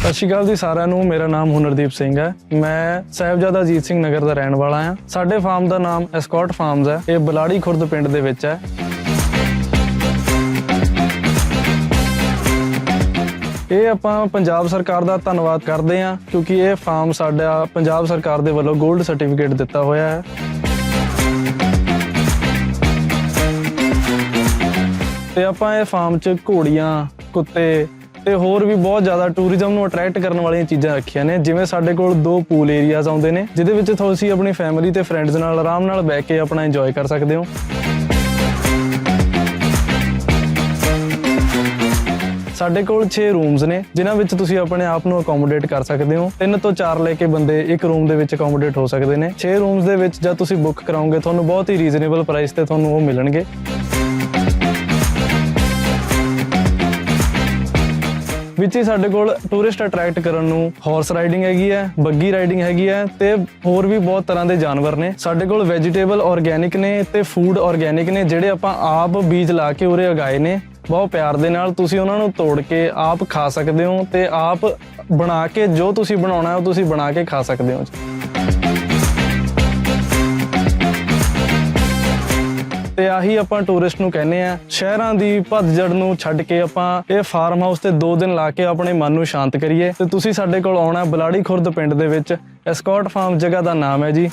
ਸਤਿ ਸ਼੍ਰੀ ਅਕਾਲ ਜੀ ਸਾਰਿਆਂ ਨੂੰ, ਮੇਰਾ ਨਾਮ ਹੁਨਰਦੀਪ ਸਿੰਘ ਹੈ। ਮੈਂ ਸਾਹਿਬਜ਼ਾਦਾ ਅਜੀਤ ਸਿੰਘ ਨਗਰ ਦਾ ਰਹਿਣ ਵਾਲਾ ਹਾਂ। ਸਾਡੇ ਫਾਰਮ ਦਾ ਨਾਮ ਐਸਕੋਟ ਫਾਰਮਸ ਹੈ। ਇਹ ਬਲਾੜੀ ਖੁਰਦ ਪਿੰਡ ਦੇ ਵਿੱਚ ਹੈ। ਇਹ ਆਪਾਂ ਪੰਜਾਬ ਸਰਕਾਰ ਦਾ ਧੰਨਵਾਦ ਕਰਦੇ ਹਾਂ, ਕਿਉਂਕਿ ਇਹ ਫਾਰਮ ਸਾਡਾ ਪੰਜਾਬ ਸਰਕਾਰ ਦੇ ਵੱਲੋਂ 골ਡ ਸਰਟੀਫਿਕੇਟ ਦਿੱਤਾ ਹੋਇਆ ਹੈ। ਤੇ ਆਪਾਂ ਇਹ ਫਾਰਮ 'ਚ ਘੋੜੀਆਂ, ਕੁੱਤੇ ਤੇ ਹੋਰ ਵੀ ਬਹੁਤ ਜ਼ਿਆਦਾ ਟੂਰਿਜ਼ਮ ਨੂੰ ਅਟਰੈਕਟ ਕਰਨ ਵਾਲੀਆਂ ਚੀਜ਼ਾਂ ਰੱਖੀਆਂ ਨੇ। ਜਿਵੇਂ ਸਾਡੇ ਕੋਲ ਦੋ ਪੂਲ ਏਰੀਆਜ਼ ਆਉਂਦੇ ਨੇ, ਜਿਹਦੇ ਵਿੱਚ ਤੁਸੀਂ ਆਪਣੀ ਫੈਮਿਲੀ ਤੇ ਫਰੈਂਡਸ ਨਾਲ ਆਰਾਮ ਨਾਲ ਬਹਿ ਕੇ ਆਪਣਾ ਇੰਜੋਏ ਕਰ ਸਕਦੇ ਹੋ। ਸਾਡੇ ਕੋਲ 6 ਰੂਮਸ ਨੇ, ਜਿਨ੍ਹਾਂ ਵਿੱਚ ਤੁਸੀਂ ਆਪਣੇ ਆਪ ਨੂੰ ਅਕੋਮੋਡੇਟ ਕਰ ਸਕਦੇ ਹੋ। ਤਿੰਨ ਤੋਂ ਚਾਰ ਲੈ ਕੇ ਬੰਦੇ ਇੱਕ ਰੂਮ ਦੇ ਵਿੱਚ ਅਕੋਮੋਡੇਟ ਹੋ ਸਕਦੇ ਨੇ। 6 ਰੂਮਸ ਦੇ ਵਿੱਚ ਜਦ ਤੁਸੀਂ ਬੁੱਕ ਕਰਾਓਗੇ, ਤੁਹਾਨੂੰ ਬਹੁਤ ਹੀ ਰੀਜ਼ਨੇਬਲ ਪ੍ਰਾਈਸ ਤੇ ਤੁਹਾਨੂੰ ਉਹ ਮਿਲਣਗੇ। ਵਿੱਚ ਹੀ ਸਾਡੇ ਕੋਲ ਟੂਰਿਸਟ ਅਟਰੈਕਟ ਕਰਨ ਨੂੰ ਹਾਰਸ ਰਾਈਡਿੰਗ ਹੈਗੀ ਹੈ ਬੱਗੀ ਰਾਈਡਿੰਗ ਹੈਗੀ ਹੈ ਤੇ ਹੋਰ ਵੀ ਬਹੁਤ ਤਰ੍ਹਾਂ ਦੇ ਜਾਨਵਰ ਨੇ। ਸਾਡੇ ਕੋਲ ਵੈਜੀਟੇਬਲ ਆਰਗੇਨਿਕ ਨੇ ਤੇ ਫੂਡ ਆਰਗੇਨਿਕ ਨੇ, ਜਿਹੜੇ ਆਪਾਂ ਆਪ ਬੀਜ ਲਾ ਕੇ ਉਰੇ ਉਗਾਏ ਨੇ। ਬਹੁਤ ਪਿਆਰ ਦੇ ਨਾਲ ਤੁਸੀਂ ਉਹਨਾਂ ਨੂੰ ਤੋੜ ਕੇ ਆਪ ਖਾ ਸਕਦੇ ਹੋ ਤੇ ਆਪ ਬਣਾ ਕੇ ਜੋ ਤੁਸੀਂ ਬਣਾਉਣਾ ਹੈ ਉਹ ਤੁਸੀਂ ਬਣਾ ਕੇ ਖਾ ਸਕਦੇ ਹੋ ਤੇ ਆਹੀ ਆਪਾਂ ਟੂਰਿਸਟ ਨੂੰ ਕਹਿੰਦੇ ਆ, ਸ਼ਹਿਰਾਂ ਦੀ ਭੱਜੜ ਨੂੰ ਛੱਡ ਕੇ ਆਪਾਂ ਇਹ ਫਾਰਮ ਹਾਊਸ ਤੇ 2 ਦਿਨ ਲਾ ਕੇ ਆਪਣੇ ਮਨ ਨੂੰ ਸ਼ਾਂਤ ਕਰੀਏ। ਤੇ ਤੁਸੀਂ ਸਾਡੇ ਕੋਲ ਆਉਣਾ ਬਲਾੜੀ ਖੁਰਦ ਪਿੰਡ ਦੇ ਵਿੱਚ ਐਸਕੋਟ ਫਾਰਮ ਜਗ੍ਹਾ ਦਾ ਨਾਮ ਹੈ ਜੀ।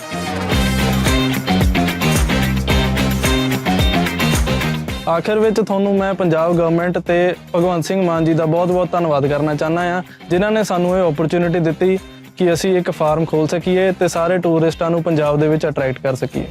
ਆਖਰ ਵਿੱਚ ਤੁਹਾਨੂੰ ਮੈਂ ਪੰਜਾਬ ਗਵਰਨਮੈਂਟ ਤੇ ਭਗਵੰਤ ਸਿੰਘ ਮਾਨ ਜੀ ਦਾ ਬਹੁਤ-ਬਹੁਤ ਧੰਨਵਾਦ ਕਰਨਾ ਚਾਹੁੰਦਾ ਆ ਜਿਨ੍ਹਾਂ ਨੇ ਸਾਨੂੰ ਇਹ ਓਪਰਚੁਨਿਟੀ ਦਿੱਤੀ ਕਿ ਅਸੀਂ ਇੱਕ ਫਾਰਮ ਖੋਲ ਸਕੀਏ ਤੇ ਸਾਰੇ ਟੂਰਿਸਟਾਂ ਨੂੰ ਪੰਜਾਬ ਦੇ ਵਿੱਚ ਅਟਰੈਕਟ ਕਰ ਸਕੀਏ।